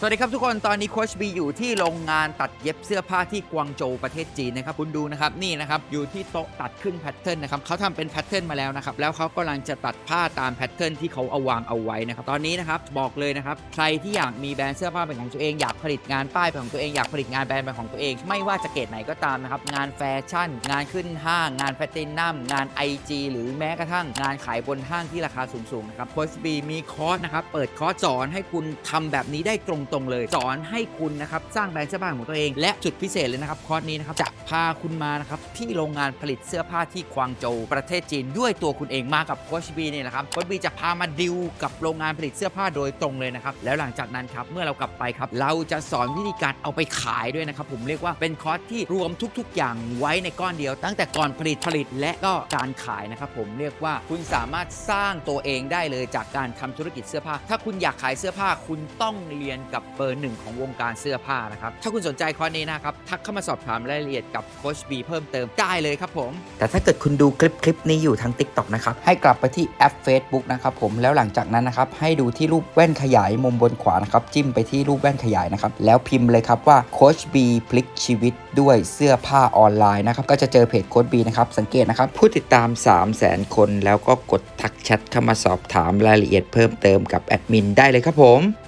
สวัสดีครับทุกคนตอนนี้โคชบีอยู่ที่โรงงานตัดเย็บเสื้อผ้าที่กวางโจวประเทศจีนนะครับคุณดูนะครับนี่นะครับอยู่ที่โต๊ะตัดขึ้นแพทเทิร์นนะครับเขาทำเป็นแพทเทิร์นมาแล้วนะครับแล้วเขากำลังจะตัดผ้าตามแพทเทิร์นที่เขาเอาวางเอาไว้นะครับตอนนี้นะครับบอกเลยนะครับใครที่อยากมีแบรนด์เสื้อผ้าเป็นของตัวเองอยากผลิตงานป้ายเป็นของตัวเองอยากผลิตงานแบรนด์เป็นของตัวเอง ไม่ว่าจะเกรดไหนก็ตามนะครับงานแฟชั่น งานขึ้นห้าง งานแพตตินัมงาน IG หรือแม้กระทั่งงานขายบนห้างที่ราคาสูงๆนะครับโคชบีมีคอร์สนะครับเปิดคอร์สสอนให้คุณทำแบบนี้ได้ตรงๆเลย สอนให้คุณนะครับสร้างแบรนด์เสื้อผ้าของตัวเอง และจุดพิเศษเลยนะครับคอร์สนี้นะครับจะพาคุณมานะครับที่โรงงานผลิตเสื้อผ้าที่กวางโจวประเทศจีนด้วยตัวคุณเองมากับโคชบีเนี่แหละครับโคชบีจะพามาดิวกับโรงงานผลิตเสื้อผ้าโดยตรงเลยนะครับแล้วหลังจากนั้นครับเมื่อเรากลับไปครับเราจะสอนวิธีการเอาไปขายด้วยนะครับผมเรียกว่าเป็นคอร์สที่รวมทุก ๆ อย่างไว้ในก้อนเดียว ตั้งแต่ก่อนผลิตผลิตและก็การขายนะครับผมเรียกว่าคุณสามารถสร้างตัวเองได้เลยจากการทำธุรกิจเสื้อผ้า ถ้าคุณอยากขายเสื้อผ้าคุณต้องเรียนกับเบอร์หนึ่งของวงการเสื้อผ้านะครับ ถ้าคุณสนใจคอร์สนี้นะครับ ทักเข้ามาสอบถามรายละเอียดกับโคชบีเพิ่มเติมได้เลยครับผม แต่ถ้าเกิดคุณดูคลิปคลิปนี้อยู่ทาง TikTok นะครับ ให้กลับไปที่แอป Facebook นะครับผมแล้วหลังจากนั้นนะครับ ให้ดูที่รูปแว่นขยายมุมบนขวานะครับ จิ้มไปที่รูปแว่นขยายนะครับ แล้วพิมพ์เลยครับว่าโคชบีพลิกชีวิตด้วยเสื้อผ้าออนไลน์นะครับก็จะเจอเพจโคชบีนะครับสังเกตนะครับผู้ติดตาม 3 0 0 0 0 0 คน แล้วก็กดทักแชทเข้ามาสอบถามรายละเอียดเพิ่มเติมกับแอดมินได้เลยครับผม